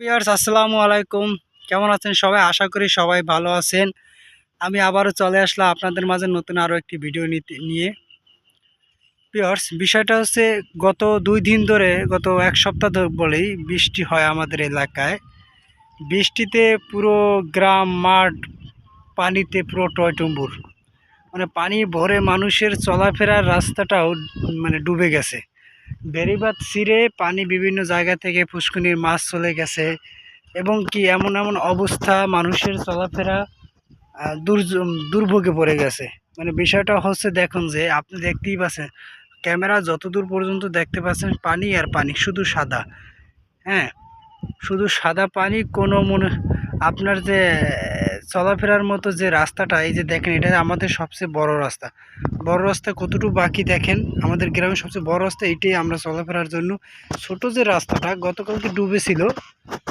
Viewers, আসসালামু আলাইকুম। কেমন আছেন সবাই? আশা করি সবাই ভালো আছেন। আমি আবারও চলে আসলাম আপনাদের মাঝে নতুন আরও একটি ভিডিও নিয়ে। ভিউয়ার্স, বিষয়টা হচ্ছে গত দুই দিন ধরে, গত এক সপ্তাহ ধরে বলেই বৃষ্টি হয় আমাদের এলাকায়। বৃষ্টিতে পুরো গ্রাম, মাঠ, পানিতে পুরো টয়টুম্বুর। মানে পানি ভরে মানুষের চলাফেরার রাস্তাটাও মানে ডুবে গেছে। বেড়িবাঁধ ছিঁড়ে পানি বিভিন্ন জায়গা থেকে পুষ্কনির মাছ চলে গেছে এবং কি এমন এমন অবস্থা, মানুষের চলাফেরা দুর্য- দুর্ভোগে পড়ে গেছে। মানে বিষয়টা হচ্ছে দেখুন যে, আপনি দেখতেই পাচ্ছেন, ক্যামেরা যতদূর পর্যন্ত দেখতে পাচ্ছেন, পানি আর পানি, শুধু সাদা। হ্যাঁ শুধু সাদা পানি, কোনো মনে আপনার যে, চলাফেরার মতো যে রাস্তাটা, এই যে দেখেন, এটা আমাদের সবচেয়ে বড় রাস্তা। বড় রাস্তা কতটুকু বাকি দেখেন? আমাদের গ্রামের সবচেয়ে বড় রাস্তা এইটাই আমরা চলাফেরার জন্য। ছোট যে রাস্তাটা, গতকালকে ডুবেছিল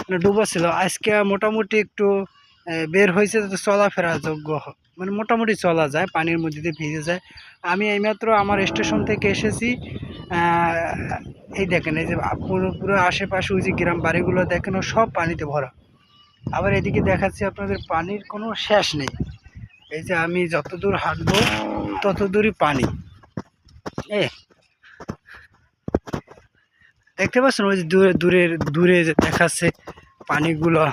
মানে ডুবা ছিল আজকে মোটামুটি একটু বের হয়েছে চলাফেরা যোগ্য মানে মোটামুটি চলা যায়, পানির মধ্যে দিয়ে ভিজে যায়। আমি এইমাত্র আমার স্টেশন থেকে এসেছি এই দেখেন, এই যে পুরো পুরো আশেপাশে ওই যে গ্রাম বাড়িগুলো দেখেন সব পানিতে ভরা। আবার এদিকে দেখাচ্ছি আপনাদের পানির কোনো শেষ নেই। এই যে আমি যতদূর হাঁটবো তত দূরই পানি। এ, দেখতে পাচ্ছেন ওই যে দূরে দূরের দূরে দেখাচ্ছে পানিগুলো,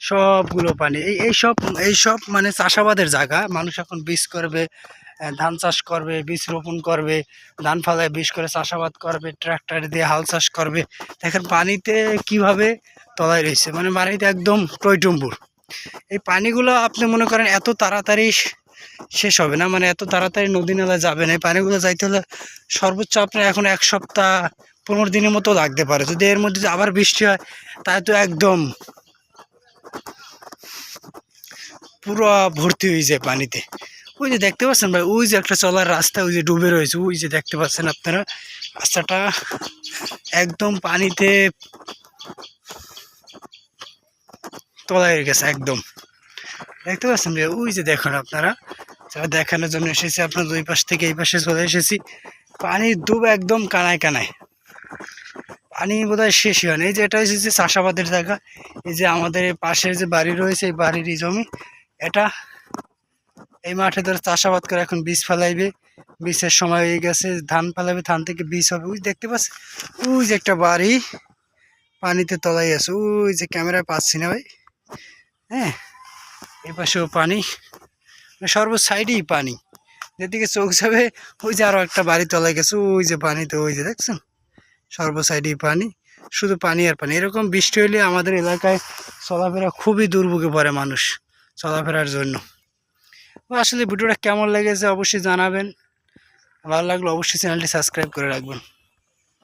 সবগুলো পানি। এই সব এই সব মানে চাষাবাদের জায়গা। মানুষ এখন বীজ করবে ধান চাষ করবে, বীজ রোপণ করবে, ধান ফালায় বীজ করে চাষাবাদ করবে ট্রাক্টর দিয়ে হাল চাষ করবে। দেখেন পানিতে কীভাবে তলায় রয়েছে মানে পানিতে একদম টইটুম্বুর। এই পানিগুলো আপনি মনে করেন এত তাড়াতাড়ি শেষ হবে না মানে এত তাড়াতাড়ি নদী নালা যাবে না। এই পানিগুলো যাইতে হলে সর্বোচ্চ আপনার এখন এক সপ্তাহ, পনেরো দিনের মতো লাগতে পারে। যদি এর মধ্যে আবার বৃষ্টি হয়, তাহলে তো একদম পুরো ভর্তি হয়ে যায় পানিতে। ওই যে দেখতে পাচ্ছেন ভাই, ওই যে একটা চলার রাস্তা, ওই যে ডুবে রয়েছে, ওই যে দেখতে পাচ্ছেন আপনারা। রাস্তাটা একদম পানিতে তলায় গেছে, একদম। দেখতে পাচ্ছেন ভাই, ওই যে দেখুন আপনারা, যারা দেখানোর জন্য এসেছি আপনার দুই পাশ থেকে এই পাশে চলে এসেছি। পানির ডুব একদম কানায় কানায়। পানি বোধহয় শেষই হয় এই যে এটা হচ্ছে যে চাষাবাদের জায়গা, এই যে আমাদের পাশের যে বাড়ি রয়েছে, এই বাড়ির জমি, এটা এই মাঠে ধরে চাষাবাদ করে এখন বীজ ফেলাইবে। বীজের সময় হয়ে গেছে, ধান ফেলাবে ধান থেকে বীজ হবে। ওই দেখতে পাচ্ছি, ওই যে একটা বাড়ি, পানিতে তলাই আছে। ওই যে ক্যামেরায় পাচ্ছি না ভাই। হ্যাঁ এই পাশেও পানি। মানে সর্ব সাইডেই পানি। যেদিকে চোখ যাবে, ওই যে আরও একটা বাড়ি তলায় গেছে। ওই যে পানিতে, ওই যে দেখছেন সর্ব সাইডেই পানি। শুধু পানি আর পানি। এরকম বৃষ্টি হলে আমাদের এলাকায় চলাফেরা খুবই দুর্ভোগে পড়ে মানুষ, চলাফেরার জন্য। আসলে ভিডিওটা কেমন লেগেছে অবশ্যই জানাবেন। ভালো লাগলে অবশ্যই চ্যানেলটি সাবস্ক্রাইব করে রাখবেন।